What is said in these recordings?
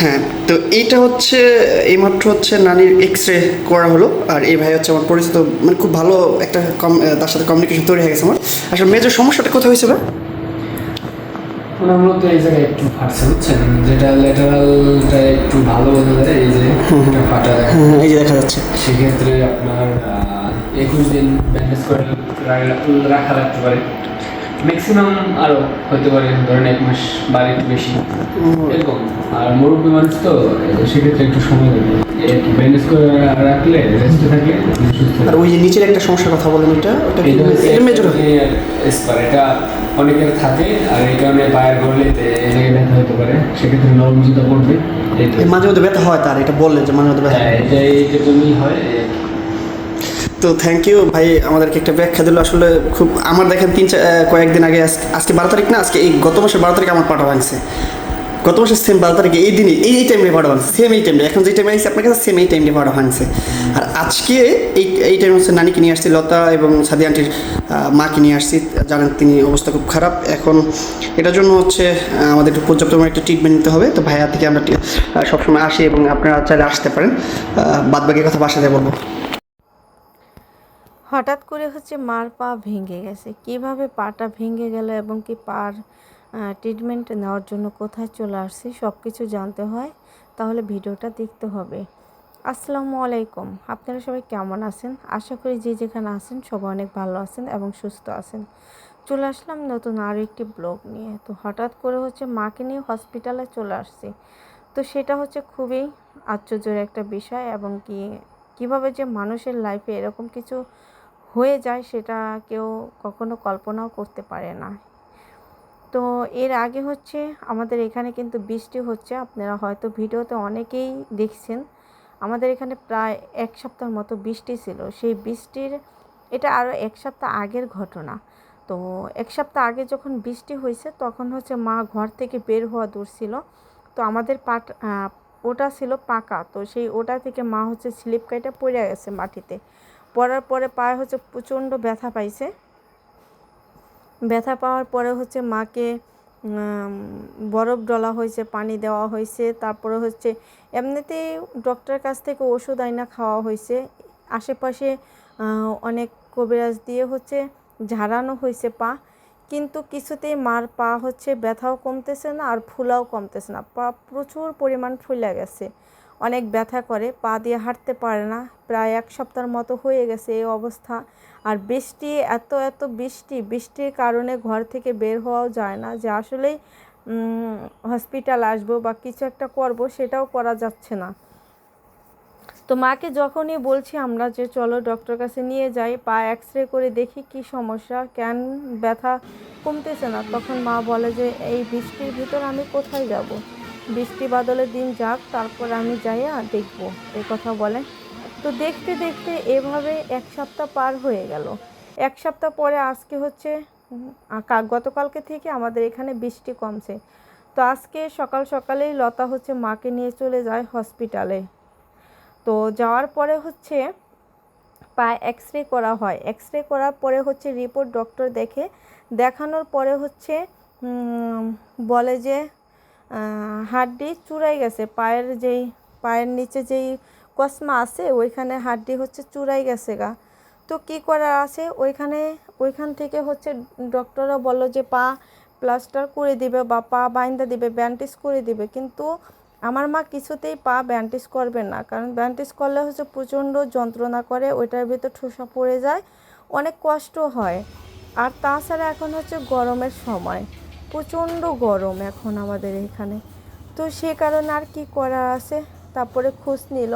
হ্যাঁ তো এইটা হচ্ছে এইমাত্র হচ্ছে নানির এক্স রে করা হলো আর এই ভাই হচ্ছে আমার পরিচিত মানে খুব ভালো একটা কম তার সাথে কমিউনিকেশন তৈরি হয়ে গেছে আমার। আসলে মেজর সমস্যাটা কোথায় হয়েছে ভাই মূলত এই জায়গায় একটু ফাটছে বুঝছেন? যেটা একটু ভালো বোঝা যায় এই যে ফাটা এই যে দেখা যাচ্ছে। সেক্ষেত্রে আপনার একুশ দিন ব্যান্ডেজ করে রাখা লাগতে পারে। ম্যাক্সিমাম আরও হতে পারে ধরেন এক মাস বা একটু বেশি। এরকম। আর মুরব্বী মানুষ তো সেক্ষেত্রে একটু সময় দেবে ব্যান্ডেজ করে রাখলে রেস্টে থাকলে আর ওই যে নিচের একটা সমস্যার কথা বলেন এটা ওটা এটা মেজর স্পার এটা অনেকের থাকে আর এই কারণে পায়ের গড়লে এই জায়গায় ব্যথা হতে পারে সেক্ষেত্রে নরম জুতা পড়বে এই মাঝে মধ্যে ব্যথা হয় তার এটা বললেন যে মাঝে মধ্যে ব্যথা হ্যাঁ এটা এইটার জন্যই হয় এই। তো থ্যাংক ইউ ভাই, আমাদেরকে একটা ব্যাখ্যা দিল। আসলে খুব আমার দেখেন তিন চার কয়েকদিন আগে আজকে বারো তারিখ না? আজকে এই গত মাসের বারো তারিখে আমার পাটা ভাঙছে। গত মাসের সেম বারো তারিখে এই দিনই, এই টাইমে পাটা ভাঙছে। সেম এই টাইমে এখন যে টাইমে আসছে আপনার কাছে সেম এই টাইমে পাটা ভাঙছে। আর আজকে এই এই টাইমে হচ্ছে নানিকে নিয়ে আসছি, লতা এবং সাদি আন্টির মাকে নিয়ে আসছি। জানেন তিনি অবস্থা খুব খারাপ। এখন এটার জন্য হচ্ছে আমাদের একটু পর্যাপ্ত একটা ট্রিটমেন্ট নিতে হবে। তো ভাইয়া থেকে আমরা সবসময় আসি এবং আপনারা চাইলে আসতে পারেন। বাদবাকি কথা বাসাতে বলব। হঠাৎ করে হচ্ছে মার পা ভেঙে গেছে। কীভাবে পাটা ভেঙে গেল এবং কি পার ট্রিটমেন্ট নেওয়ার জন্য কোথায় চলে আসছি সব কিছু জানতে হয়, তাহলে ভিডিওটা দেখতে হবে। আসসালামু আলাইকুম। আপনারা সবাই কেমন আছেন? আশা করি যে যেখানে আছেন সবাই অনেক ভালো আছেন এবং সুস্থ আছেন। চলে আসলাম নতুন আরও একটি ব্লগ নিয়ে। তো হঠাৎ করে হচ্ছে মাকে নিয়ে হসপিটালে চলে আসছি। তো সেটা হচ্ছে খুবই আশ্চর্যের একটা বিষয় এবং কি, কীভাবে যে মানুষের লাইফে এরকম কিছু হয়ে যায় সেটা কেউ কখনো কল্পনাও করতে পারে না। তো এর আগে হচ্ছে আমাদের এখানে কিন্তু বৃষ্টি হচ্ছে, আপনারা হয়তো ভিডিওতে অনেকেই দেখছেন। আমাদের এখানে প্রায় এক সপ্তাহের মতো বৃষ্টি ছিল। সেই বৃষ্টির, এটা আরও এক সপ্তাহ আগের ঘটনা। তো এক সপ্তাহ আগে যখন বৃষ্টি হয়েছে, তখন হচ্ছে মা ঘর থেকে বের হওয়া দূর ছিল। তো আমাদের পাট ওটা ছিল পাকা। তো সেই ওটা থেকে মা হচ্ছে স্লিপ কাইটা পড়ে গেছে মাটিতে। পড়ার পরে পায়ে হচ্ছে প্রচণ্ড ব্যথা পাইছে। ব্যথা পাওয়ার পরে হচ্ছে মাকে বরফ ডলা হয়েছে, পানি দেওয়া হয়েছে, তারপরে হচ্ছে এমনিতেই ডক্টরের কাছ থেকে ওষুধ আইনা খাওয়া হয়েছে। আশেপাশে অনেক কবিরাজ দিয়ে হচ্ছে ঝাড়ানো হয়েছে পা, কিন্তু কিছুতেই মার পা হচ্ছে ব্যথাও কমতেছে না আর ফুলাও কমতেছে না। পা প্রচুর পরিমাণ ফুলে গেছে। অনেক ব্যথা করে, পা দিয়ে হাঁটতে পারে না। প্রায় এক সপ্তাহের মতো হয়ে গেছে এই অবস্থা। আর বৃষ্টি, এত এত বৃষ্টি, বৃষ্টির কারণে ঘর থেকে বের হওয়াও যায় না যে আসলেই হসপিটাল আসব বা কিছু একটা করব সেটাও করা যাচ্ছে না। তো মাকে যখনই বলছি আমরা যে চলো ডক্টর কাছে নিয়ে যাই, পা এক্স রে করে দেখি কি সমস্যা, কেন ব্যথা কমতেছে না, তখন মা বলে যে, এই বৃষ্টির ভিতর আমি কোথায় যাব? বৃষ্টি বাদলের দিন যাক, তারপর আমি যাইয়া দেখব। এই কথা বলে। তো দেখতে দেখতে এভাবে এক সপ্তাহ পার হয়ে গেল। এক সপ্তাহ পরে আজকে হচ্ছে গতকালকে থেকে আমাদের এখানে বৃষ্টি কমছে। তো আজকে সকাল সকালেই লতা হচ্ছে মাকে নিয়ে চলে যায় হসপিটালে। তো যাওয়ার পরে হচ্ছে পায়ে এক্স রে করা হয়। এক্স রে করার পরে হচ্ছে রিপোর্ট ডক্টর দেখে, দেখানোর পরে হচ্ছে বলে যে হাড্ডি চুরাই গেছে। পায়ের যেই, পায়ের নিচে যেই কসমা আছে, ওইখানে হাড্ডি হচ্ছে চুরাই গেছে গা। তো কি করার আছে? ওইখানে, ওইখান থেকে হচ্ছে ডক্টররা বলল যে পা প্লাস্টার করে দিবে বা পা বাইন্দা দিবে, ব্যান্ডেজ করে দিবে। কিন্তু আমার মা কিছুতেই পা ব্যান্ডেজ করবে না। কারণ ব্যান্ডেজ করলে হচ্ছে প্রচণ্ড যন্ত্রণা করে, ওইটার ভিতর ঠোসা পড়ে যায়, অনেক কষ্ট হয়। আর তাছাড়া এখন হচ্ছে গরমের সময়। প্রচণ্ড গরম এখন আমাদের এখানে। তো সে কারণে আর কি করার আছে? তারপরে খোঁজ নিল।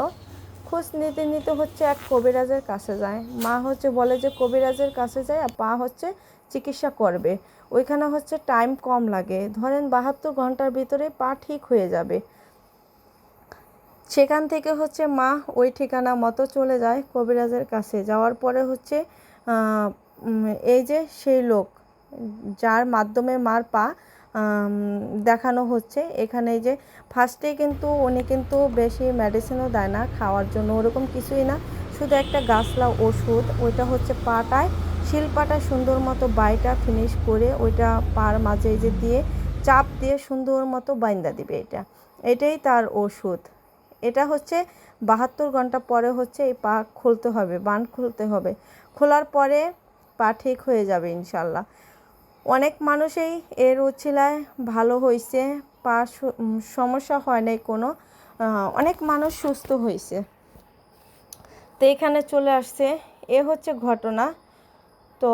খোঁজ নিতে নিতে হচ্ছে এক কবিরাজের কাছে যায়। মা হচ্ছে, বলে যে কবিরাজের কাছে যায় আর পা হচ্ছে চিকিৎসা করবে। ওইখানে হচ্ছে টাইম কম লাগে। ধরেন বাহাত্তর ঘণ্টার ভিতরে পা ঠিক হয়ে যাবে। সেখান থেকে হচ্ছে মা ওই ঠিকানা মতো চলে যায় কবিরাজের কাছে। যাওয়ার পরে হচ্ছে এই যে সেই লোক যার মাধ্যমে মার পা দেখানো হচ্ছে। এখানে যে ফার্স্টে কিন্তু উনি কিন্তু বেশি মেডিসিনও দেয় না খাওয়ার জন্য, ওরকম কিছুই না। শুধু একটা গাছলা ওষুধ, ওইটা হচ্ছে পাটায়। শিলপাটা সুন্দর মতো বাইটা ফিনিশ করে ওইটা পার মাঝে যে দিয়ে, চাপ দিয়ে সুন্দর মতো বাইন্দা দিবে এটা। এটাই তার ওষুধ। এটা হচ্ছে বাহাত্তর ঘণ্টা পরে হচ্ছে এই পা খুলতে হবে, বান খুলতে হবে। খোলার পরে পা ঠিক হয়ে যাবে ইনশাল্লাহ। অনেক মানুষই এর উচ্ছিলায় ভালো হয়েছে পা সমস্যা হয় নাই কোনো অনেক মানুষ সুস্থ হয়েছে। তো এখানে চলে আসছে, এ হচ্ছে ঘটনা। তো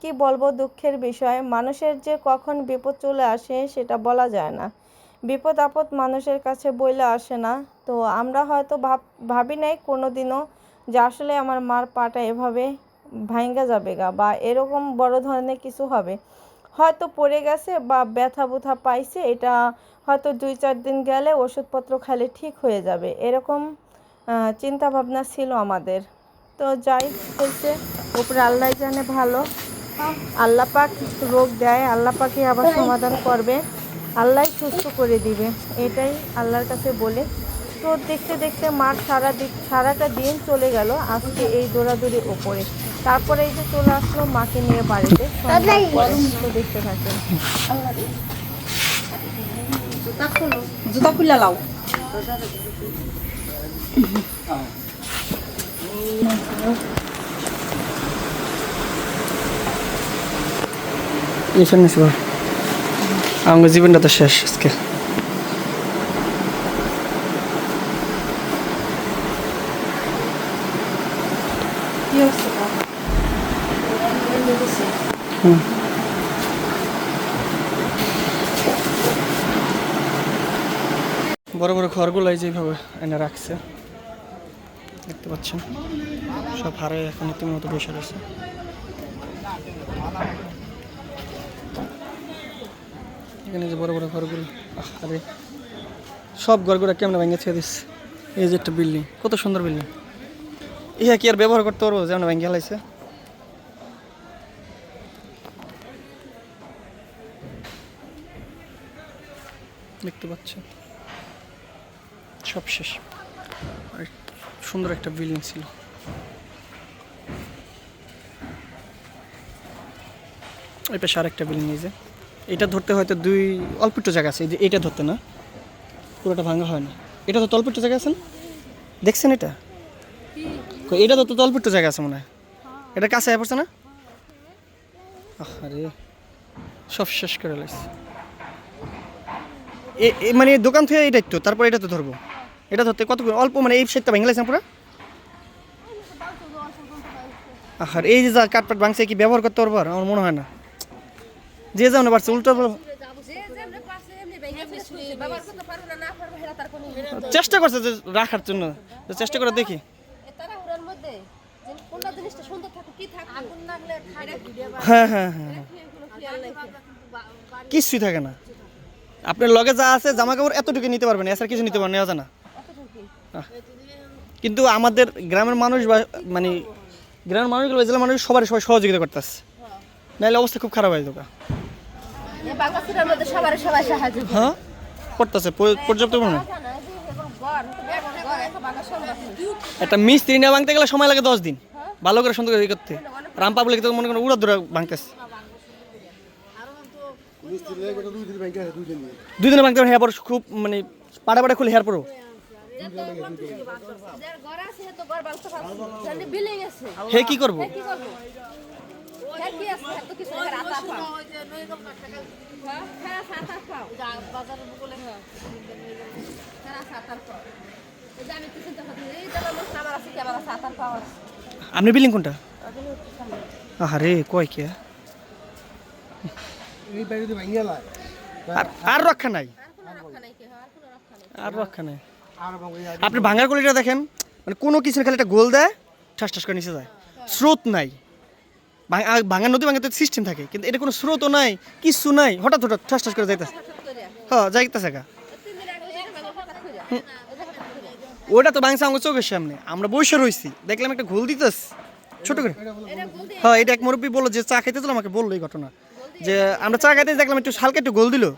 কি বলব দুঃখের বিষয়, মানুষের যে কখন বিপদ চলে আসে সেটা বলা যায় না। বিপদ আপদ মানুষের কাছে বইলে আসে না। তো আমরা হয়তো ভাব, ভাবি নাই কোনো দিনও যে আসলে আমার মার পাটা এভাবে ভাঙ্গা যাবে গা বা এরকম বড় ধরনের কিছু হবে। হয়তো পড়ে গেছে বা ব্যথা বুথা পাইছে, এটা হয়তো দুই চার দিন গেলে ওষুধপত্র খাইলে ঠিক হয়ে যাবে। এরকম চিন্তা ভাবনা ছিল আমাদের। তো যাই হয়েছে, উপরে আল্লাহ জানে ভালো। আল্লাহ পাক রোগ দেয়, আল্লাহ পাকে আবার সমাধান করবে। আল্লাহ সুস্থ করে দিবে, এটাই আল্লাহর কাছে বলে। তো দেখতে দেখতে মাঠ সারা দিক, সারাটা দিন চলে গেল আজকে এই দৌড়াদৌড়ি ওপরে তারপরে এই যে চলে আসলো মাকে নিয়ে বাড়িতে। দেখতে থাকেন। জুতা লাও। জীবনটা তো শেষ আজকে কি হচ্ছে বড় বড় ঘরগুলো এই যেভাবে এনে রাখছে, দেখতে পাচ্ছেন? সব হারে এখন ইতিমধ্যে বসে রয়েছে। এখানে যে বড় বড় ঘরগুলো আরে, সব ঘরগুলো কেমন ভেঙে ছেড়ে দিস এই যে একটা বিল্ডিং, কত সুন্দর বিল্ডিং। ইহা কি আর ব্যবহার করতে পারব, যেমন ভেঙে হেলাইছে দেখতে পাচ্ছেন? সব শেষ। সুন্দর একটা বিল্ডিং ছিল। এই পাশে আরেকটা বিল্ডিং এই যে। এটা ধরতে হয়তো দুই অল্প একটু জায়গা আছে। এই যে এটা ধরতে না। পুরোটা ভাঙা হয় না। এটা তো অল্প একটু জায়গা আছে না? দেখছেন এটা? এটা তো তো অল্প একটু জায়গা আছে মনে হয়। এটা কাছে পড়ছে না? আরে সব শেষ করে এ মানে দোকান থেকে এটা একটু তারপর এটা তো ধরবো। এটা ধরতে কত অল্প মানে এই সেটটা ভেঙে লাগছে পুরো আর এই যে যা কাঠপাট ভাঙছে, কি ব্যবহার করতে পারব? আমার মনে হয় না যে যাও পারছে, উল্টো চেষ্টা করছে যে রাখার জন্য চেষ্টা করে দেখি হ্যাঁ হ্যাঁ হ্যাঁ হ্যাঁ। কিছুই থাকে না আপনার লগে যা আছে, জামা কাপড় এতটুকু নিতে পারবেন এছাড়া কিছু নিতে পারবেন নেওয়া যায় না। কিন্তু আমাদের গ্রামের মানুষ বা মানে গ্রামের মানুষগুলো জেলার মানুষ সবার সবাই সহযোগিতা করতেছে। নাহলে অবস্থা খুব খারাপ হয়ে করে। হ্যাঁ? করতেছে পর্যাপ্ত পরিমাণে। একটা মিস্ত্রি না ভাঙতে গেলে সময় লাগে দশ দিন। ভালো করে সুন্দর করে করতে। রাম পাবলিক তো মনে করেন উড়া দুরা ভাঙতেছে? দুই দিনে ভাঙতে হেয়ার পর খুব মানে পাড়া পাড়া খুলে হেয়ার পরও হে কি করব? হ্যাঁ হ্যাঁ হ্যাঁ হ্যাঁ বলে হ্যাঁ হ্যাঁ আপনি বিল্ডিং কোনটা? আরে কয় কে? আর আর রক্ষা নাই। আর রক্ষা নাই। আপনি ভাঙার কলিটা দেখেন মানে কোনো কিছু খালি একটা গোল দেয়, ঠাস ঠাস করে নিচে যায়। স্রোত নাই। ভাঙ- নদী ভাঙাতে সিস্টেম থাকে, কিন্তু এটা কোনো স্রোতও নাই, কিছু নাই, হঠাৎ হঠাৎ ঠাস ঠাস করে যাইতেছে। হ্যাঁ যাইতেছে গা। ওটা তো ভাঙছে আমার চোখের সামনে। আমরা বসে রয়েছি দেখলাম একটা ঘোল দিতেস ছোট করে। হ্যাঁ এটা এক মুরব্বী বলল যে চা খাইতেছিল আমাকে বলল এই ঘটনা। যে আমরা চা খাইতে দেখলাম একটু হালকা একটু গোল দিল।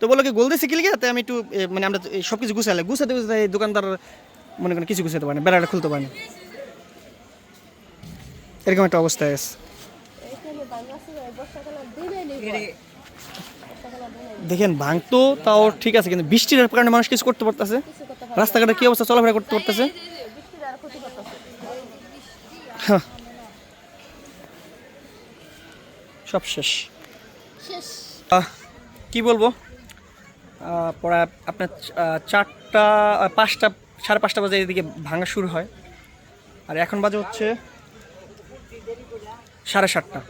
তো বলল কি গোল দিয়েছে কি লিখে আমি একটু মানে আমরা সব কিছু গুছাইলে গুছাতে গুছাতে দোকানদার মনে করেন কিছু গুছাতে পারে না বেড়াটা খুলতে পারে না এরকম একটা অবস্থা আছে। দেখেন ভাঙতো তাও ঠিক আছে কিন্তু বৃষ্টির কারণে মানুষ কিছু করতে পারতেছে। রাস্তাঘাটে কি অবস্থা চলাফেরা করতে পারতেছে? হ্যাঁ। সব শেষ। কি বলব? পরে আপনার চারটা পাঁচটা, সাড়ে পাঁচটা বাজে এদিকে ভাঙা শুরু হয়। আর এখন বাজে হচ্ছে সাড়ে সাতটা।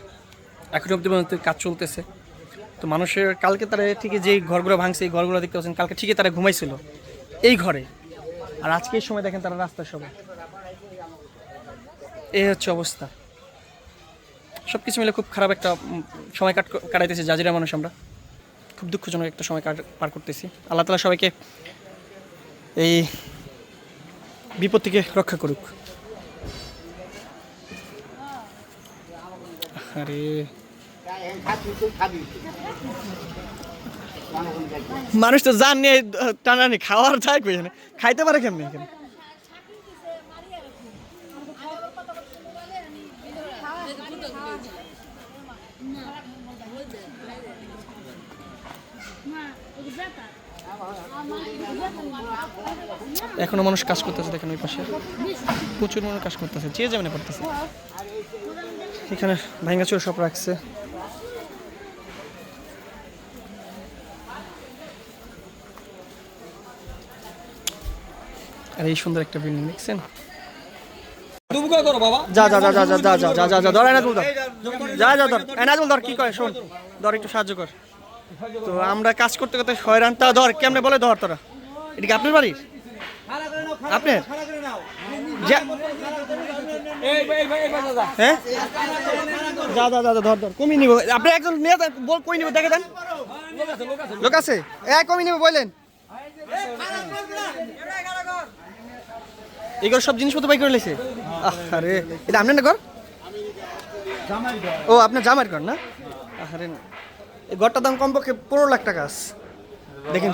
এখন অব্দি পর্যন্ত কাজ চলতেছে। তো মানুষের কালকে তারা ঠিকই যেই ঘরগুলো ভাঙছে, এই ঘরগুলো দেখতে পাচ্ছেন, কালকে ঠিকই তারা ঘুমাইছিল এই ঘরে। আর আজকে এই সময় দেখেন তারা রাস্তায় সবাই। এই হচ্ছে অবস্থা। সব কিছু মিলে খুব খারাপ একটা সময় কাট, কাটাইতেছে জাজিরা মানুষ আমরা। খুব দুঃখজনক একটা সময় পার করতেছি। আল্লাহ তালা সবাইকে এই বিপদ থেকে রক্ষা করুক। আরে। মানুষ তো জান নিয়ে টানানি খাওয়ার এখানে? খাইতে পারে কেমনি এখানে? এখনও মানুষ কাজ করতেছে দেখেন ওই পাশে প্রচুর মানুষ কাজ করতেছে যে যেমন করতেছে এখানে ভাঙ্গাচুর সব রাখছে আর এই সুন্দর একটা বিল্ডিং দেখছেন যা যা যা যা যা যা যা যা যা যা ধর এনাজুল ধর যা যা ধর এনাজুল ধর কি কয় শোন ধর একটু সাহায্য কর তো আমরা কাজ করতে করতে হয়রান তা ধর কেমনে বলে ধর তোরা এটা কি আপনার বাড়ির? আপনার? যা- হ্যাঁ? যা ধর ধর, কমিয়ে নিব। নিব, দেখে লোক আছে? এ কমিয়ে বললেন এগুলো সব জিনিসপত্র করে এটা আপনার না ঘর? ও, আপনার জামার ঘর না? ঘরটার দাম কমপক্ষে পনেরো লাখ টাকা আছে। দেখেন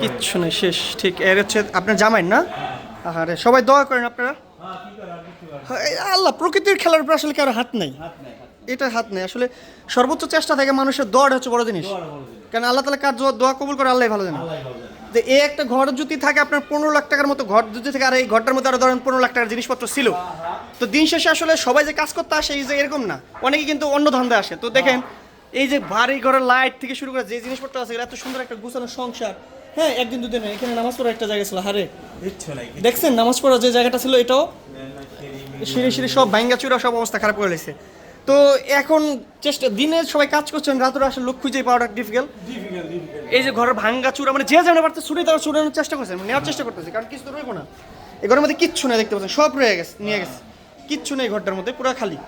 কিচ্ছু শেষ ঠিক। এর হচ্ছে আপনার জামাই না? আরে সবাই দোয়া করেন আপনারা। হ্যাঁ, আল্লাহ প্রকৃতির খেলার উপর আসলে কারও হাত নেই? এটা হাত নেই। আসলে সর্বোচ্চ চেষ্টা থাকে মানুষের দোয়াটা হচ্ছে বড় জিনিস। কারণ আল্লাহ তালা কার দোয়া- কবুল করে আল্লাহ ভালো জানে। যে এই একটা ঘর যদি থাকে আপনার পনেরো লাখ টাকার মতো ঘর যদি থাকে আর এই ঘরটার মধ্যে আরও ধরেন পনেরো লাখ টাকার জিনিসপত্র ছিল। তো দিন শেষে আসলে সবাই যে কাজ করতে আসে এই যে এরকম না। অনেকে কিন্তু অন্য ধান্দা আসে। তো দেখেন এই যে বাড়ি ঘরের লাইট থেকে শুরু করে যে জিনিসপত্র আছে এত সুন্দর একটা গুছানো সংসার। হ্যাঁ একদিন দুদিন এখানে নামাজ পড়ার একটা জায়গা ছিল হারে। দেখছেন নামাজ পড়ার যে জায়গাটা ছিল এটাও সিঁড়ি সিঁড়ি সব ভাঙ্গা চূড়া সব অবস্থা খারাপ করে লেছে তো এখন চেষ্টা দিনে সবাই কাজ করছেন রাতের আসলে লোক খুঁজে পাওয়াটা ডিফিকাল্ট এই যে ঘরের ভাঙ্গা চূড়া মানে যে যেমন পারতে ছুটে তারা ছুটানোর চেষ্টা করছেন নেওয়ার চেষ্টা করতেছে কারণ কিছু তো রইব না। এই ঘরের মধ্যে কিচ্ছু নেই দেখতে পাচ্ছেন সব রয়ে গেছে নিয়ে গেছে। কিচ্ছু নেই ঘরটার মধ্যে পুরো খালি।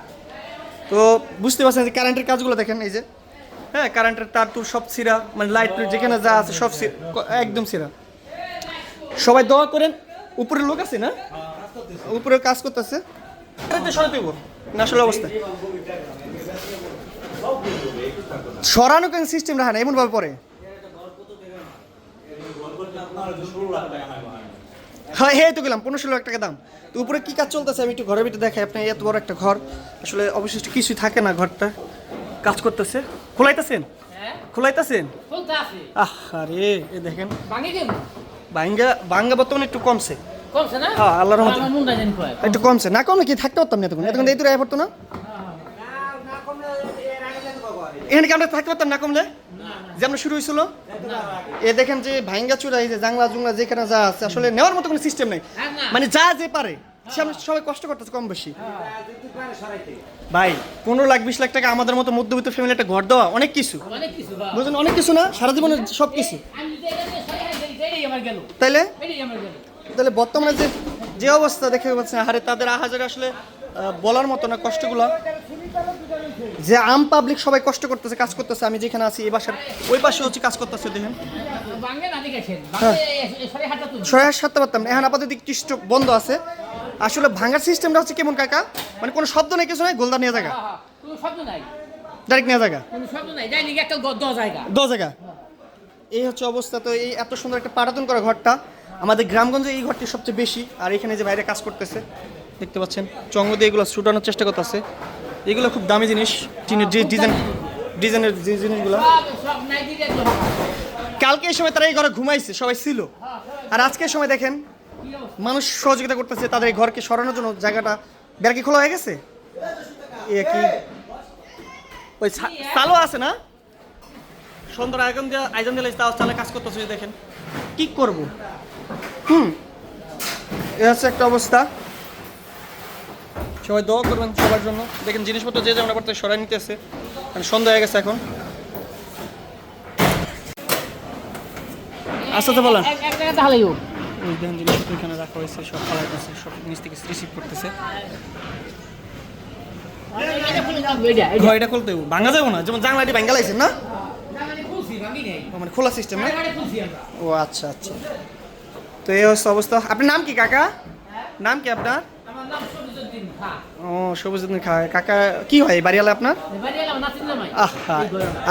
তো বুঝতে পারছেন যে কারেন্টের কাজগুলো দেখেন, এই যে। হ্যাঁ কারেন্টের তার তুর সব ছিঁড়া মানে লাইট যেখানে যা আছে সব একদম ছিঁড়া সবাই দোয়া করেন, উপরে লোক আছে না? উপরে কাজ করতেছে। না আসলে অবস্থা। সরানো কেন সিস্টেম রাখা না এমন ভাবে পরে হ্যাঁ হ্যাঁ তো গেলাম পনেরো ষোলো লাখ টাকা দাম। তো উপরে কি কাজ চলতেছে? আমি একটু ঘরের ভিতরে দেখাই আপনি এত বড় একটা ঘর। আসলে অবশিষ্ট কিছুই থাকে না ঘরটা। কাজ করতেছে। খোলাইতেছেন? খোলাইতেছেন? আহ আরে এ দেখেন। ভাঙে বাঙ্গা বাঙ্গা বর্তমানে একটু কমছে। কমছে না? হ্যাঁ আল্লাহর রহমতে। একটু কমছে। না কমলে কি থাকতে পারতাম না এতক্ষণ? এতক্ষণ এই তো রায় পড়তো না? এখানে কি আমরা থাকতে পারতাম না কমলে? যেমন শুরু হয়েছিল এ দেখেন যে ভাঙ্গা চূড়া এই যে জাংলা জুংলা যেখানে যা আছে আসলে নেওয়ার মতো কোনো সিস্টেম নেই। মানে যা যে পারে সে আমরা সবাই কষ্ট করতেছে কম বেশি। ভাই পনেরো লাখ বিশ লাখ টাকা আমাদের মতো মধ্যবিত্ত ফ্যামিলি একটা ঘর দেওয়া অনেক কিছু। অনেক বুঝলেন? অনেক কিছু না সারা জীবনের সব কিছু। গেল। তাহলে বর্তমানে যে যে অবস্থা দেখে পাচ্ছেন হারে তাদের আহাজারে আসলে বলার মতো না কষ্টগুলো। যে আম পাবলিক সবাই কষ্ট করতেছে কাজ করতেছে আমি যেখানে আছি এই বাসার ওই পাশে হচ্ছে কাজ করতেছে দেখেন। হাতটা তুলছে সহায় সারতে পারতাম এখন আপাতত স্টক বন্ধ আছে। আসলে ভাঙার সিস্টেমটা হচ্ছে কেমন কাকা? মানে কোনো শব্দ নেই কিছু নাই গোলদা নিয়ে জায়গা। হ্যাঁ, হ্যাঁ, কোনো শব্দ নাই। ডাইরেক্ট নিয়ে জায়গা। কোনো শব্দ নাই যাই একটা গ- জায়গা। দশ জায়গা। এই হচ্ছে অবস্থা তো এই এত সুন্দর একটা পারাতন করা ঘরটা। আমাদের গ্রামগঞ্জে এই ঘরটি সবচেয়ে বেশি আর এখানে যে বাইরে কাজ করতেছে দেখতে পাচ্ছেন। চঙ্গ দিয়ে এগুলো ছুটানোর চেষ্টা করতেছে। এগুলো খুব দামি জিনিস। টিনের যে ডিজাইন, ডিজাইনের যে জিনিসগুলো। কালকে এই সময় তারা এই ঘরে ঘুমাইছে, সবাই ছিল। আর আজকের সময় দেখেন, মানুষ সহযোগিতা করতেছে তাদের এই ঘরকে সরানোর জন্য। জায়গাটা বেড়াকি খোলা হয়ে গেছে? এ কি? ওই চালও আছে না? সুন্দর আয়োজন দেওয়া আয়োজন দিলে তাও চালে কাজ করতেছে, দেখেন। কি করব? হুম। এ হচ্ছে একটা অবস্থা। সবাই দোয়া করবেন সবার জন্য। দেখেন জিনিসপত্র যে যেমন করতে সরাই নিতেছে। মানে সন্ধ্যা হয়ে গেছে এখন। আচ্ছা তো বলেন। ওই দেখেন জিনিসপত্র এখানে রাখা হয়েছে সব ফালাইতেছে সব নিচ থেকে রিসিভ করতেছে। এটা খুলতে হবে। ভাঙা যাব না? যেমন ভাঙ্গা না? মানে খোলা সিস্টেম না? ও আচ্ছা আচ্ছা। তো এই হচ্ছে অবস্থা। আপনার নাম কি কাকা? নাম কি আপনার? ও সবুজুদ্দিন খা কাকা কি হয় এই বাড়িওয়ালা আপনার? আহা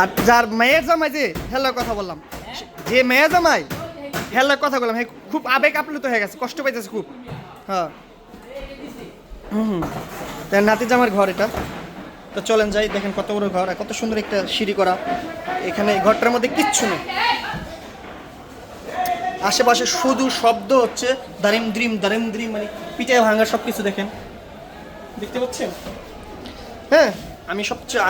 আর যার মেয়ের জামাই যে হ্যালো কথা বললাম। যে মেয়ের জামাই হ্যালো কথা বললাম। হ্যাঁ খুব আবেগ আপ্লুত হয়ে গেছে কষ্ট পাইতেছে খুব। হ্যাঁ। হুম হুম। তাই নাতি জামার ঘর এটা। তো চলেন যাই দেখেন কত বড় ঘর আর কত সুন্দর একটা সিঁড়ি করা। এখানে ঘরটার মধ্যে কিচ্ছু নেই। আশেপাশে শুধু শব্দ হচ্ছে দারিম দ্রিম দারিম দ্রিম মানে পিঠে ভাঙা সব কিছু দেখেন। দেখতে পাচ্ছেন? হ্যাঁ। আমি সবচেয়ে